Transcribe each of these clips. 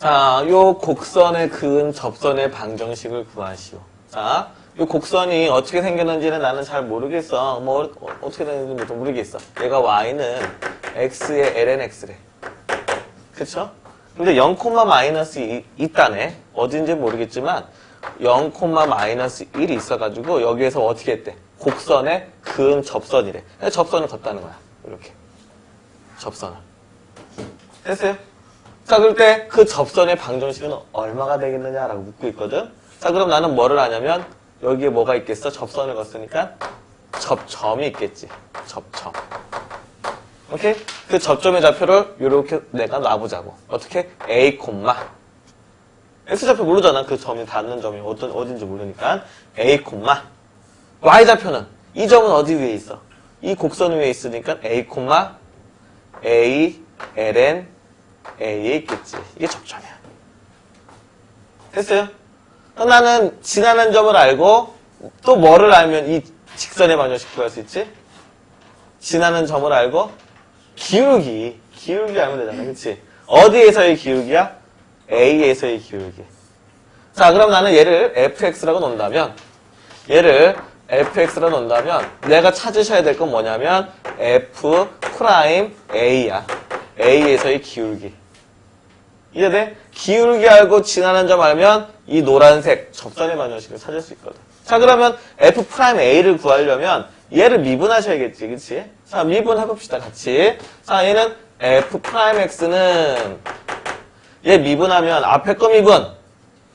자, 요 곡선에 그은 접선의 방정식을 구하시오. 자, 요 곡선이 어떻게 생겼는지는 나는 잘 모르겠어. 뭐, 어, 어떻게 되는지도 모르겠어. 얘가 y는 x의 lnx래. 그쵸? 근데 0, 마이너스 2 있다네. 어딘지 모르겠지만 0, 마이너스 1이 있어가지고 여기에서 어떻게 했대? 곡선에 그은 접선이래. 접선을 걷다는 거야. 이렇게. 접선을. 됐어요? 자, 그럴 때 그 접선의 방정식은 얼마가 되겠느냐라고 묻고 있거든. 자, 그럼 나는 뭐를 하냐면 여기에 뭐가 있겠어? 접선을 걷으니까 접점이 있겠지. 접점. 오케이? 그 접점의 좌표를 이렇게 내가 놔보자고. 어떻게? A, X좌표 모르잖아. 그 점이 닿는 점이 어떤, 어딘지 모르니까. A, Y좌표는 이 점은 어디 위에 있어? 이 곡선 위에 있으니까 A, A, ln, A에 있겠지. 이게 접점이야. 됐어요? 그럼 나는 지나는 점을 알고 또 뭐를 알면 이 직선의 방정식 구할 수 있지? 지나는 점을 알고 기울기, 기울기 알면 되잖아. 그치? 어디에서의 기울기야? A에서의 기울기. 자, 그럼 나는 얘를 fx라고 놓는다면 얘를 fx라고 놓는다면 내가 찾으셔야 될 건 뭐냐면 f 프라임 a야. a에서의 기울기. 이해돼? 기울기 알고 지나는 점 알면 이 노란색 접선의 방정식을 찾을 수 있거든. 자, 그러면 f 프라임 a를 구하려면 얘를 미분하셔야겠지, 그치? 자, 미분해봅시다, 같이. 자, 얘는 f 프라임 x는 얘 미분하면 앞에 거 미분,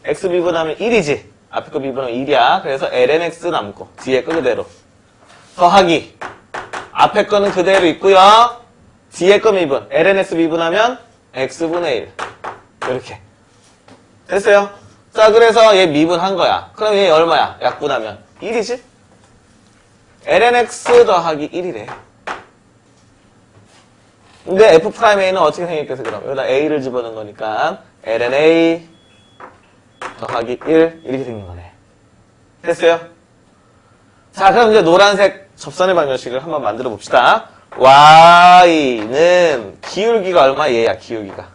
x 미분하면 1이지. 앞에 거 미분하면 1이야. 그래서 ln x 남고 뒤에 거 그대로. 더하기. 앞에 거는 그대로 있고요. 뒤에 거 미분. ln x 미분하면 x분의 1. 이렇게. 됐어요? 자, 그래서 얘 미분한 거야. 그럼 얘 얼마야? 약분하면 1이지? ln x 더하기 1이래. 근데 f'a는 어떻게 생겼겠어, 그럼? 여기다 a를 집어넣은 거니까 ln a 더하기 1 이렇게 생긴 거네. 됐어요? 자, 그럼 이제 노란색 접선의 방정식을 한번 만들어 봅시다. y는 기울기가 얼마? 얘야, 기울기가.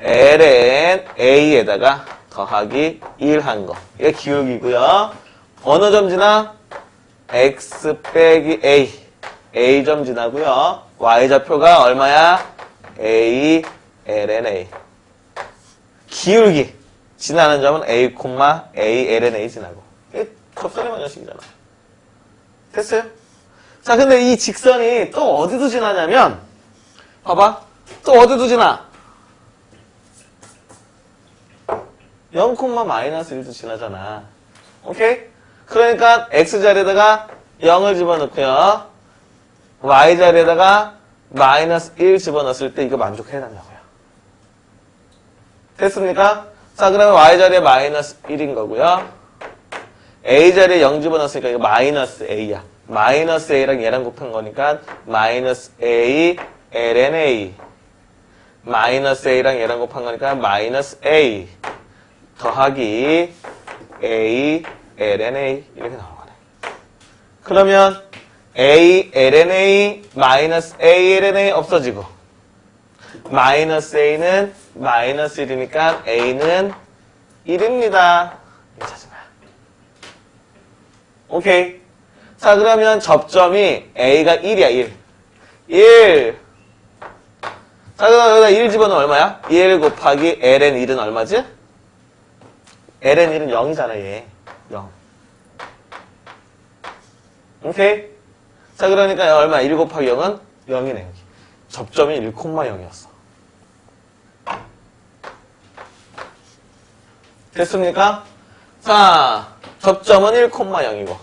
Ln a에다가 더하기 1 한 거. 이게 기울기고요. 어느 점 지나? x 빼기 a. a점 지나고요. y좌표가 얼마야? a ln a. 기울기. 지나는 점은 a, a ln a 지나고. 이게 접선의 방정식이잖아. 됐어요? 자, 근데 이 직선이 또 어디도 지나냐면, 봐봐. 또 어디도 지나? 0, 마이너스 1도 지나잖아. 오케이? 그러니까 x자리에다가 0을 집어넣고요. y자리에다가 마이너스 1 집어넣었을 때 이거 만족해야 된다고요. 됐습니까? 자, 그러면 y자리에 마이너스 1인 거고요. a자리에 0 집어넣었으니까 이거 마이너스 a야. 마이너스 a랑 얘랑 곱한 거니까 마이너스 a ln a. 마이너스 a랑 얘랑 곱한 거니까 마이너스 a. 더하기 a ln a 이렇게 나오는 거네. 그러면 a ln a 마이너스 a ln a 없어지고 마이너스 a는 마이너스 1이니까 a는 1입니다. 이거 찾은 거야. 오케이. 자 그러면 접점이 a가 1이야 1. 1. 자 그럼 여기다 1 집어넣으면 얼마야? 1 곱하기 ln 1은 얼마지? Ln 1은 0이잖아, 얘. 0. 오케이? 자, 그러니까 얼마? 1 곱하기 0은 0이네, 여기. 접점이 1,0이었어. 됐습니까? 자, 접점은 1,0이고.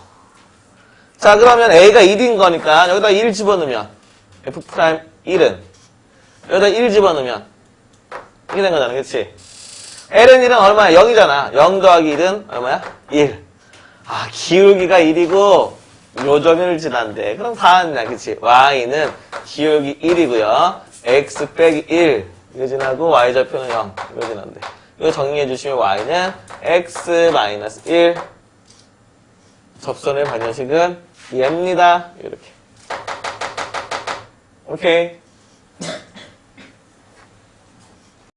자, 그러면 A가 1인 거니까 여기다 1 집어넣으면 F'1은 여기다 1 집어넣으면 이게 된 거잖아, 그치? Ln 1은 얼마야? 0이잖아. 0 더하기 1은 얼마야? 1. 아, 기울기가 1이고 요점을 지난대. 그럼 다았냐 그치? y는 기울기 1이고요. x 빼기 1 이거 지나고 y좌표는 0 이거 지난대. 이거 정리해 주시면 y는 x 마이너스 1 접선의 반연식은 얘입니다. 이렇게. 오케이.